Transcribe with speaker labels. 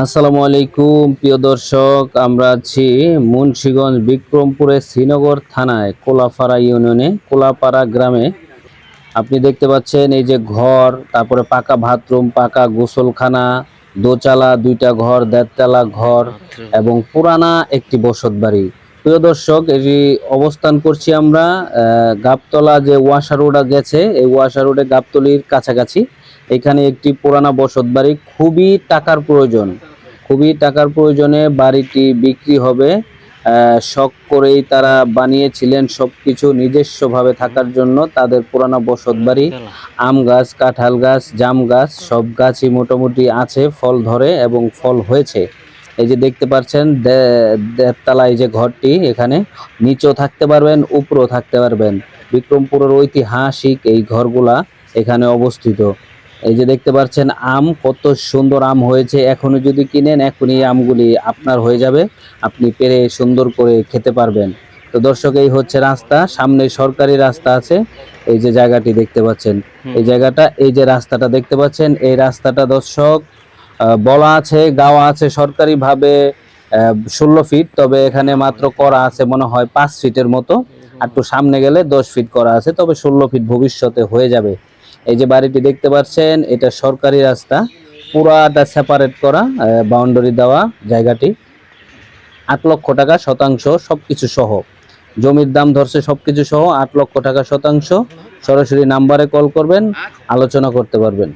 Speaker 1: আসসালামু আলাইকুম প্রিয় দর্শক। আমরা আছি মুন্সীগঞ্জ বিক্রমপুরের শ্রীনগর থানায় কোলাপাড়া ইউনিয়নে কোলাপাড়া গ্রামে। আপনি দেখতে পাচ্ছেন এই যে ঘর তারপরে পাকা বাথরুম পাকা গোসলখানা দোচালা দুইটা ঘর দেড়তলা ঘর এবং পুরানা একটি বসত বাড়ি প্রিয় দর্শক এটি অবস্থান করছি আমরা গাবতলা যে ওয়াশা রোড গেছে, এই ওয়াশা রোডে গাবতলির কাছাকাছি। এখানে একটি পুরানা বসত বাড়ি, খুবই টাকার প্রয়োজন। খুবই টাকার প্রয়োজনে বাড়িটি বিক্রি হবে। শখ করেই তারা বানিয়েছিলেন সবকিছু নিজস্বভাবে থাকার জন্য। তাদের পুরানা বসত বাড়ি, আম গাছ, কাঁঠাল গাছ, জাম গাছ, সব গাছই মোটামুটি আছে, ফল ধরে এবং ফল হয়েছে। এই যে দেখতে পাচ্ছেন দে- দেড়তলা এই যে ঘরটি এখানে নিচেও থাকতে পারবেন উপরেও থাকতে পারবেন। বিক্রমপুরের ঐতিহাসিক এই ঘরগুলা এখানে অবস্থিত। এই যে দেখতে পাচ্ছেন আম কত সুন্দর আম হয়েছে। এখনই যদি কিনেন এখনই আমগুলি আপনার হয়ে যাবে। আপনি পেরে সুন্দর করে খেতে পারবেন। তো দর্শক এই হচ্ছে রাস্তা। সামনে সরকারি রাস্তা আছে। এই যে জায়গাটি দেখতে পাচ্ছেন। এই জায়গাটা এই যে রাস্তাটা দেখতে পাচ্ছেন এই রাস্তাটা দর্শক বলা আছে, গাওয়া আছে সরকারিভাবে ষোলো ফিট তবে এখানে মাত্র করা আছে মনে হয় পাঁচ ফিটের মতো। আর একটু সামনে গেলে দশ ফিট করা আছে, তবে ষোলো ফিট ভবিষ্যতে হয়ে যাবে। এই যে বাড়িটি দেখতে পাচ্ছেন, এটা সরকারি রাস্তা। পুরাটা সেপারেট করা বাউন্ডারি দেওয়া জায়গাটি। আট লক্ষ টাকা শতাংশ সবকিছু সহ। জমির দাম ধরছে সবকিছু সহ আট লক্ষ টাকা শতাংশ। সরাসরি নাম্বারে কল করবেন, আলোচনা করতে পারবেন।